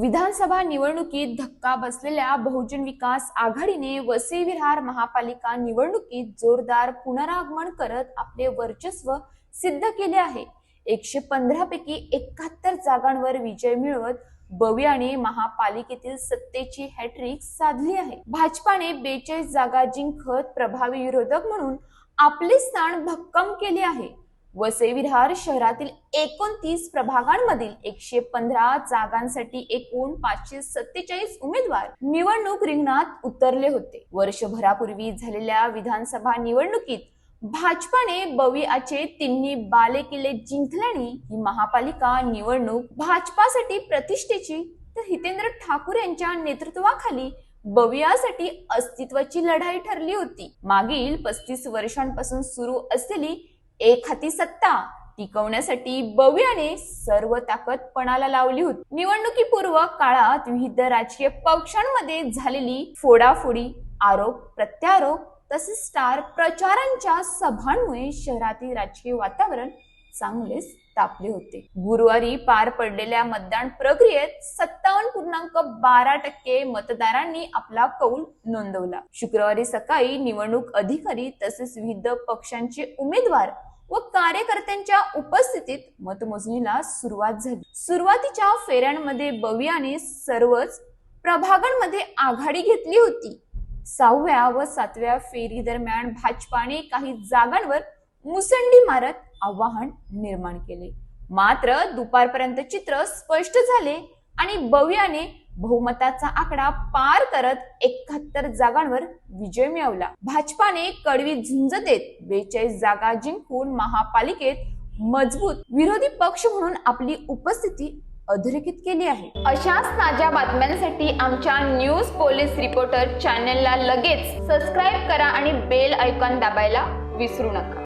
विधानसभा निवडणुकीत धक्का बसलेल्या बहुजन विकास आघाडीने वसई विहार महापालिका निवडणुकीत जोरदार पुनरागमन करत आपले वर्चस्व सिद्ध केले आहे. एकशे पंधरा पैकी एकाहत्तर जागांवर विजय मिळवत बवियाने महापालिकेतील सत्तेची हॅट्रिक साधली आहे. भाजपाने बेचाळीस जागा जिंकत प्रभावी विरोधक म्हणून आपले स्थान भक्कम केले आहे. वसई विहार शहरातील एकोणतीस प्रभागांमधील एकशे पंधरा जागांसाठी एकूण पाचशे सत्तेचाळीस उमेदवार निवडणूक रिंगणात उतरले होते. वर्षभरापूर्वी झालेल्या विधानसभा निवडणुकीत भाजपाने बविआचे तिन्ही बालेकिल्ले जिंकल्याने ही महापालिका निवडणूक भाजपासाठी प्रतिष्ठेची तर हितेंद्र ठाकूर यांच्या नेतृत्वाखाली बवियासाठी अस्तित्वाची लढाई ठरली होती. मागील पस्तीस वर्षांपासून सुरू असलेली एक हाती सत्ता टिकवण्यासाठी बवियाने सर्व ताकद पणाला लावली होती. निवडणुकीपूर्व काळात विविध राजकीय पक्षांमध्ये झालेली फोडाफोडी आरोप प्रत्यारोप तसेच स्टार प्रचारांच्या सभांमुळे शहरातील राजकीय वातावरण चांगलेच तापले होते. गुरुवारी पार पडलेल्या मतदान प्रक्रियेत सत्तावन्न पूर्णांक बारा टक्के मतदारांनी आपला कौल नोंदवला. शुक्रवारी सकाळी निवडणूक अधिकारी तसेच विविध पक्षांचे उमेदवार व कार्यकर्त्यांच्या उपस्थितीत मतमोजणीला सुरुवात झाली. सुरुवातीच्या फेऱ्यांमध्ये बवियाने सर्वच प्रभागांमध्ये आघाडी घेतली होती. सहाव्या व सातव्या फेरी दरम्यान भाजपाने काही जागांवर मुसंडी मारत आव्हान निर्माण केले. मात्र दुपारपर्यंत चित्र स्पष्ट झाले आणि बवियाने बहुमताचा आकडा पार करत एकाहत्तर जागांवर विजय मिळवला. भाजपाने कडवी झुंज देत बेचाळीस जागा जिंकून महापालिकेत मजबूत विरोधी पक्ष म्हणून आपली उपस्थिती अधोरेखित केली आहे. अशाच ताज्या बातम्यांसाठी आमच्या न्यूज पोलीस रिपोर्टर चॅनेलला लगेच सबस्क्राईब करा आणि बेल ऐकॉन दाबायला विसरू नका.